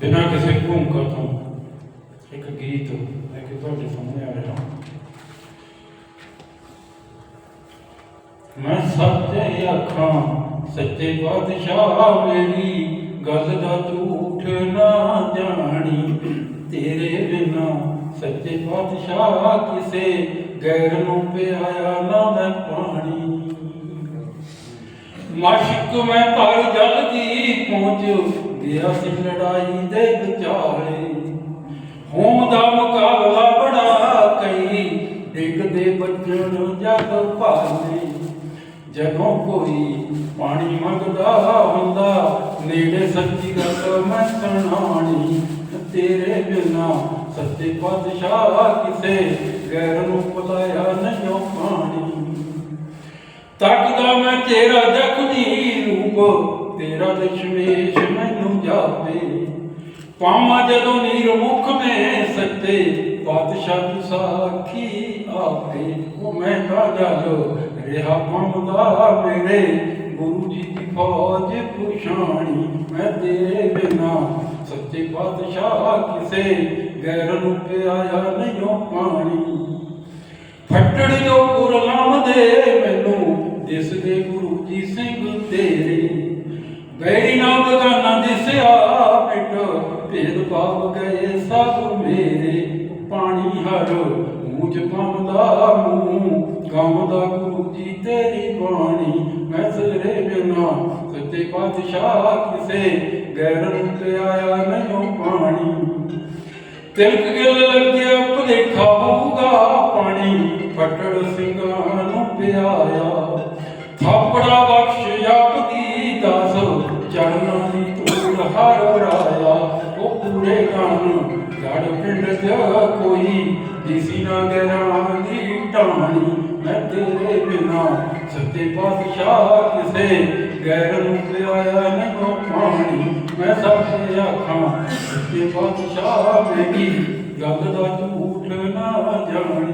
ਬਿਨਾਂ ਕਿਸੇ ਭੂਮਿਕਾ ਤੋਂ ਇੱਕ ਗੀਤ ਲੈ ਕੇ ਤੁਹਾਡੇ ਸਾਹਮਣੇ ਆ ਰਿਹਾ ਮੈਂ ਸੱਚੇ ਅੱਖਾਂ ਸੱਚੇ ਬਾਦਸ਼ਾਹ ਮੇਰੀ ਗੱਲ ਦਾ ਝੂਠ ਨਾ ਜਾਣੀ ਤੇਰੇ ਬਿਨਾ ਸੱਚੇ ਬਾਦਸ਼ਾਹ ਕਿਸੇ ਗੈਰ ਨੂੰ ਪਿਆਇਆ ਨਾ ਮੈਂ ਪਾਣੀ ਮਾਸ਼ਿਕ ਮੈਂ ਪਰ ਜਲਦੀ ਪਹੁੰਚ ਗਿਆ ਸੀ ਲੜਾਈ ਦੇ ਵਿਚਾਲੇ। ਹੋਮ ਦਾ ਮੁਕਾਬਲਾ ਬੜਾ ਕਈ ਡਿੱਗਦੇ ਬੱਜਣ ਜਗ ਭਾਲੇ। ਜਦੋਂ ਕੋਈ ਪਾਣੀ ਮੰਗਦਾ ਹੁੰਦਾ, ਨੇੜੇ ਸੱਚੀ ਗੱਲ ਮੈਂ ਸੁਣਾਣੀ ਤੇਰੇ ਬਿਨਾ ਸੱਚੇ ਪਾਤਸ਼ਾਹ ਕਿਸੇ ਗੈਰ ਨੂੰ ਭੁਲਾਇਆ ਨਹੀਂ ਪਾਣੀ। ਤੱਕਦਾ ਮੈਂ ਤੇਰਾ ਜ਼ਖਮੀ ਰੂਪ, ਤੇਰਾ ਦਸ਼ਮੇਸ਼ ਮੈਨੂੰ ਜਾਪੇ। ਪਾਵਾਂ ਜਦੋਂ ਨੀਰ ਮੁਖ ਸੱਤੇ ਬਾਦਸ਼ਾਹ ਦੀ ਸਾਖੀ ਆਪੇ। ਉਹ ਮੈਂ ਕਾ ਜਲ ਰਿਹਾ ਪਾਉਂਦਾ ਮੇਰੇ, ਗੁਰੂ ਜੀ ਦੀ ਫੌਜ ਪੁਛਾਣੀ ਮੈਂ ਤੇਰੇ ਬਿਨਾ। ਸੱਚੇ ਬਾਦਸ਼ਾਹ ਕਿਸੇ ਗੈਰ ਨੂੰ ਪਿਆਇਆ ਨਹੀਂ ਪਾਣੀ। ਫੱਟੜ ਜੋ ਗੁਰਨਾਮ ਦੇ ਦਿਸ ਦੇ ਗੁਰੂ ਜੀ ਸਿੰਘ ਤੇਰੇ ਬੈਰੀ ਨਾ ਬਗਾਨਾ ਦਿਸਿਆ ਮਿਟ ਭੇਦ ਭਾਵ ਗਏ ਸਭ ਮੇਰੇ। ਪਾਣੀ ਹਰ ਮੂੰਹ ਪੰਦਾ ਮੂੰਹ ਗਮ ਗੁਰੂ ਜੀ ਤੇਰੀ ਬਾਣੀ। ਮੈਂ ਸਜਰੇ ਬਿਨਾ ਸੱਚੇ ਪਾਤਸ਼ਾਹ ਕਿਸੇ ਗੈਰ ਨੂੰ ਆਇਆ ਨਹੀਂ ਪਾਣੀ। ਤਿਲਕ ਗਿਲ ਲੱਗਿਆ ਭਲੇਖਾ ਹੋਊਗਾ ਪਾਣੀ। ਫਟੜ ਸਿੰਘਾਂ ਪਿਆਇਆ ਥਾਪੜਾ ਬਖਸ਼ ਆਪਦੀ ਦਾਸ ਚਰਨਾਂ ਦੀ ਤੂੜ ਹਰ ਰਾਇਆ ਉਹ ਪੂਰੇ ਕੰਨ ਗੜ ਪਿੰਡ ਚ ਕੋਈ ਦਿਸੀ ਨਾ ਗਰਾਂ ਦੀ ਟਾਣੀ ਮੈਂ ਤੇਰੇ ਬਿਨਾ ਸੱਤੇ ਪਾਤਸ਼ਾਹ ਕਿਸੇ ਗੈਰ ਨੂੰ ਪਿਆਇਆ ਨਹੀਂ ਪਾਣੀ। ਮੈਂ ਸਭ ਤੇ ਆਖਾਂ ਸੱਚੇ ਪਾਤਸ਼ਾਹ ਮੇਰੀ ਗੱਲ ਦਾ ਝੂਠ ਨਾ ਜਾਣੀ।